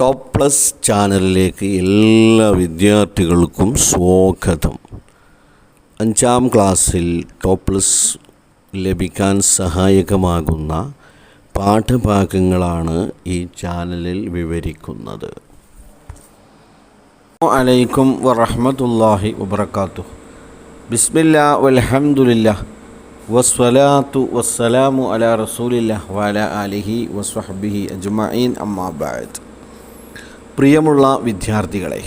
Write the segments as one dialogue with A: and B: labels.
A: Top plus ചാനലിലേക്ക് എല്ലാ വിദ്യാർത്ഥികൾക്കും സ്വാഗതം. അഞ്ചാം ക്ലാസ്സിൽ ടോപ്പ് പ്ലസ് ലഭിക്കാൻ സഹായകമാകുന്ന പാഠഭാഗങ്ങളാണ് ഈ ചാനലിൽ വിവരിക്കുന്നത്. അലൈക്കും വറഹമത്തല്ലാഹി വബർക്കാത്തു ബിസ്മില്ല വലഹമുല്ല വസ്വലാത്തു വസ്സലാമു അല റസൂലില്ല വല അലിഹി വസ്വഹബിഹി അജ്മീൻ അമ്മാബാദ് പ്രിയമുള്ള വിദ്യാർത്ഥികളെ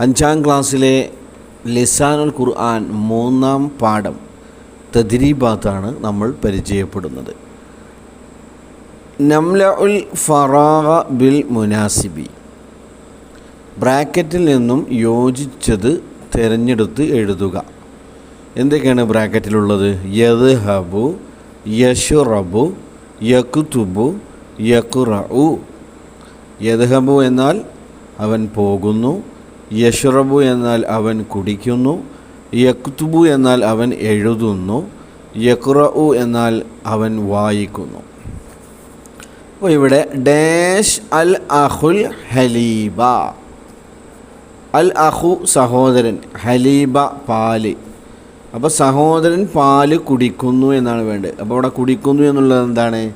A: അഞ്ചാം ക്ലാസ്സിലെ ലിസാനുൽ ഖുർആൻ മൂന്നാം പാഠം തദ്രീബാത്താണ് നമ്മൾ പരിചയപ്പെടുന്നത്. നംല ഉൽ ഫറാഹ ബിൽ മുനാസിബി. ബ്രാക്കറ്റിൽ നിന്നും യോജിച്ചത് തിരഞ്ഞെടുത്ത് എഴുതുക. എന്തൊക്കെയാണ് ബ്രാക്കറ്റിലുള്ളത്? യദ് ഹബു യഷുറബു യക്കുതുബു യക്കുറു യദ്ഹബു എന്നാൽ അവൻ പോകുന്നു യഷുറബു എന്നാൽ അവൻ കുടിക്കുന്നു യക്തുബു എന്നാൽ അവൻ എഴുതുന്നു യക്റഉ എന്നാൽ അവൻ വായിക്കുന്നു. അപ്പോൾ ഇവിടെ ഡാഷ് അൽ അഹുൽ ഹലീബ. അൽ അഹു സഹോദരൻ ഹലീബ പാൽ. അപ്പോൾ സഹോദരൻ പാൽ കുടിക്കുന്നു എന്നാണ് വേണ്ടത്. അപ്പോൾ അവിടെ കുടിക്കുന്നു എന്നുള്ളത് എന്താണ്?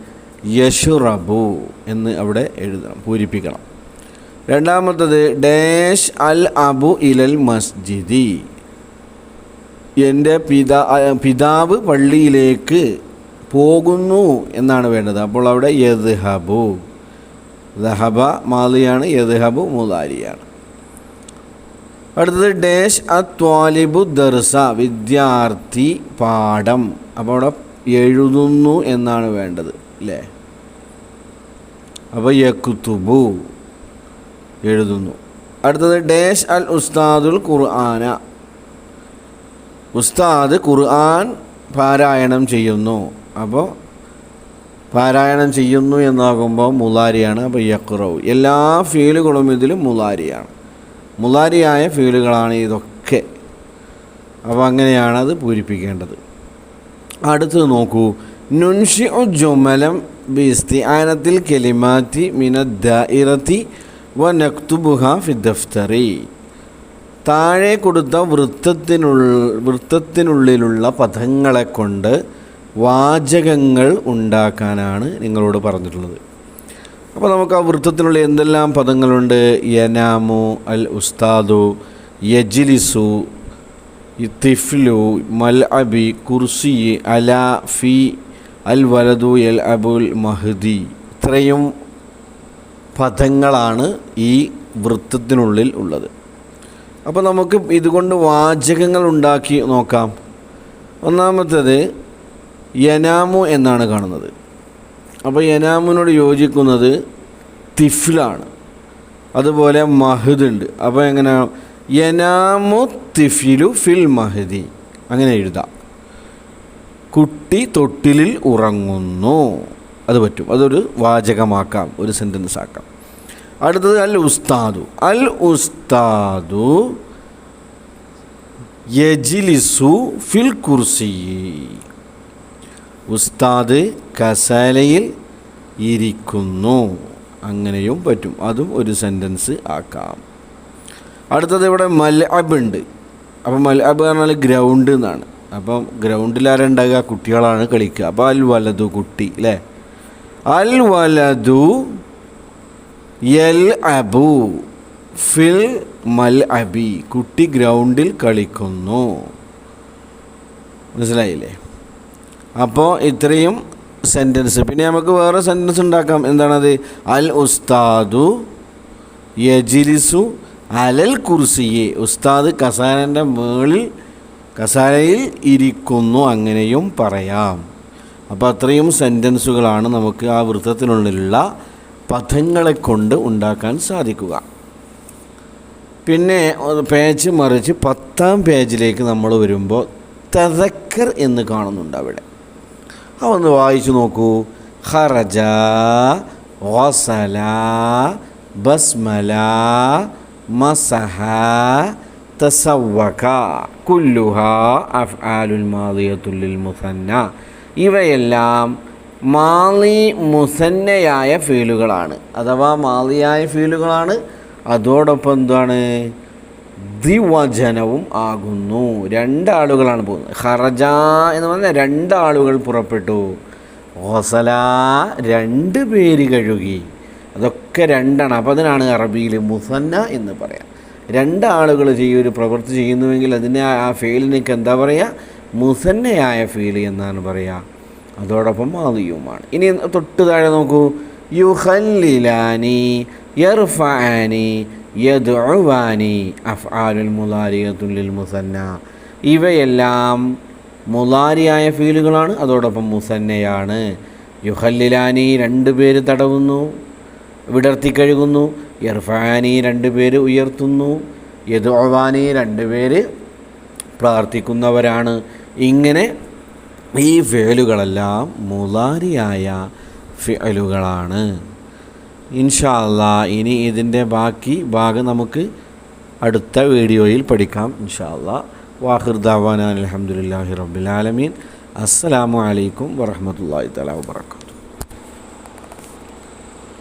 A: യഷുറബു എന്ന് അവിടെ എഴുതണം പൂരിപ്പിക്കണം. രണ്ടാമത്തത് ഡാഷ് അൽ അബു ഇലൽ മസ്ജിദി. എന്റെ പിതാ പിതാവ് പള്ളിയിലേക്ക് പോകുന്നു എന്നാണ് വേണ്ടത്. അപ്പോൾ അവിടെ യദ്ഹബു. ദഹബ മാലിയാണ് യദ്ഹബു മുതാരിയാണ് അടുത്തത് ഡേഷ് ത്വാലിബു ദർസ വിദ്യാർത്ഥി പാഠം. അപ്പോൾ അവിടെ എഴുതുന്നു എന്നാണ് വേണ്ടത് അല്ലേ അപ്പോൾ യക്കുത്തുബു എഴുതുന്നു. അടുത്തത് ഡേഷ് അൽ ഉസ്താദുൽ ഖുർആന. ഉസ്താദ് ഖുർആൻ പാരായണം ചെയ്യുന്നു. അപ്പോൾ പാരായണം ചെയ്യുന്നു എന്നാകുമ്പോൾ മുലാരിയാണ് അപ്പോൾ യക്കുറവ് എല്ലാ ഫീലുകളും ഇതിലും മുലാരിയാണ് മുലാരിയായ ഫീലുകളാണ് ഇതൊക്കെ. അപ്പോൾ അങ്ങനെയാണ് അത് പൂരിപ്പിക്കേണ്ടത്. അടുത്തത് നോക്കൂ. നുൻഷി ജുമലം ബിസ്തിആനത്തിൽ കെലിമാറ്റി മിനദ്ദായിറത്തി വ നക്തുബുഹ ഫിദഫ്തറി താഴെ കൊടുത്ത വൃത്തത്തിനുള്ള വൃത്തത്തിനുള്ളിലുള്ള പദങ്ങളെ കൊണ്ട് വാചകങ്ങൾ ഉണ്ടാക്കാനാണ് നിങ്ങളോട് പറഞ്ഞിട്ടുള്ളത്. അപ്പോൾ നമുക്ക് ആ വൃത്തത്തിനുള്ള എന്തെല്ലാം പദങ്ങളുണ്ട്? യനാമു അൽ ഉസ്താദു യജിലിസു തിഫ്ലു മൽ അബി കുർസി അല ഫി അൽ വലതു എൽ അബുൽ മഹദി. ഇത്രയും പദങ്ങളാണ് ഈ വൃത്തത്തിനുള്ളിൽ ഉള്ളത്. അപ്പോൾ നമുക്ക് ഇതുകൊണ്ട് വാചകങ്ങൾ ഉണ്ടാക്കി നോക്കാം. ഒന്നാമത്തേത് യനാമു എന്നാണ് കാണുന്നത്. അപ്പോൾ യനാമുനോട് യോജിക്കുന്നത് തിഫിലാണ്. അതുപോലെ മഹദ് ഉണ്ട് അപ്പോൾ എങ്ങനെ യനാമു തിഫിലു ഫിൽ മഹദി. അങ്ങനെ എഴുതാം. കുട്ടി തൊട്ടിലിൽ ഉറങ്ങുന്നു. അത് പറ്റും. അതൊരു വാചകമാക്കാം. ഒരു സെന്റൻസ് ആക്കാം. അടുത്തത് അൽ ഉസ്താദു. അൽ ഉസ്താദു യജിലിസു ഫിൽ കുർസി. ഉസ്താദ് കസാലയിൽ ഇരിക്കുന്നു. അങ്ങനെയും പറ്റും. അതും ഒരു സെന്റൻസ് ആക്കാം. അടുത്തത് ഇവിടെ മൽ അബ് ഉണ്ട്. അപ്പോൾ മൽ അബ് പറഞ്ഞാൽ ഗ്രൗണ്ട് എന്നാണ്. അപ്പം ഗ്രൗണ്ടിൽ ആരുണ്ടാകുക കുട്ടികളാണ് കളിക്കുക. അപ്പോൾ അൽ വലതു കുട്ടി അല്ലേ അൽ വലതു എൽ അബു ഫിൽ മൽ അബി. കുട്ടി ഗ്രൗണ്ടിൽ കളിക്കുന്നു. മനസ്സിലായില്ലേ? അപ്പോൾ ഇത്രയും സെന്റൻസ് പിന്നെ നമുക്ക് വേറെ സെന്റൻസ് ഉണ്ടാക്കാം. എന്താണത്? അൽ ഉസ്താദു യജിലിസു അലൽ കുർസിയെ. ഉസ്താദ് കസാനന്റെ മേളിൽ കസാരയിൽ ഇരിക്കുന്നു അങ്ങനെയും പറയാം. അപ്പോൾ അത്രയും സെന്റൻസുകളാണ് നമുക്ക് ആ വൃത്തത്തിനുള്ളിലുള്ള പദങ്ങളെ കൊണ്ട് ഉണ്ടാക്കാൻ സാധിക്കുക. പിന്നെ പേജ് മറിച്ച് പത്താം പേജിലേക്ക് നമ്മൾ വരുമ്പോൾ തതക്കർ എന്ന് കാണുന്നുണ്ട് അവിടെ. അതൊന്ന് വായിച്ചു നോക്കൂ. ഹറജ ഓസല ബസ്മല മസഹ തസവക കുല്ലുഹ അഫ്ആലുൽ മാദിയത്തുല്ലിൽ മുസന്ന. ഇവയെല്ലാം മാലി മുസന്നയായ ഫീലുകളാണ്. അഥവാ മാലിയായ ഫീലുകളാണ്. അതോടൊപ്പം എന്താണ്? ദ്വിവചനവും ആകുന്നു. രണ്ടാളുകളാണ് പോകുന്നത്. ഹറജ എന്ന് പറഞ്ഞാൽ രണ്ടാളുകൾ പുറപ്പെട്ടു. ഹൊസല രണ്ട് പേര് കഴുകി. അതൊക്കെ രണ്ടാണ്. അപ്പം അതിനാണ് അറബിയിൽ മുസന്ന എന്ന് പറയാം. രണ്ടാളുകൾ ചെയ്യും ഒരു പ്രവൃത്തി ചെയ്യുന്നുവെങ്കിൽ അതിനെ ആ- ഫീലിനേക്ക് എന്താ പറയുക മുസന്നയായ ഫീൽ എന്നാണ് പറയുക അതോടൊപ്പം മാതിയുമാണ് ഇനി തൊട്ട് താഴെ നോക്കൂ. യുഹല്ലിലാനി യർഫാനി യദ്ഉവാനി അഫ്ആലുൽ മുലാരിയത്തുല്ലിൽ മുസന്ന. ഇവയെല്ലാം മുലാരിയായ ഫീലുകളാണ് അതോടൊപ്പം മുസന്നയാണ്. യുഹല്ലിലാനി രണ്ട് പേര് തടവുന്നു വിടർത്തി കഴുകുന്നു. ഇർഫാനി രണ്ട് പേര് ഉയർത്തുന്നു യദുവാനി രണ്ട് പേര് പ്രാർത്ഥിക്കുന്നവരാണ്. ഇങ്ങനെ ഈ ഫേലുകളെല്ലാം മുലാരിയായ ഫേലുകളാണ്. ഇൻഷാല്ല ഇനി ഇതിന്റെ ബാക്കി ഭാഗം നമുക്ക് അടുത്ത വീഡിയോയിൽ പഠിക്കാം ഇൻഷാല്ല അല്ലാ വാഹിർ ദാവാന അലഹമുല്ലാഹി റബ്ബിലാലമീൻ അസ്സലാമു അലൈക്കും വറഹമത്തല്ലാഹി തല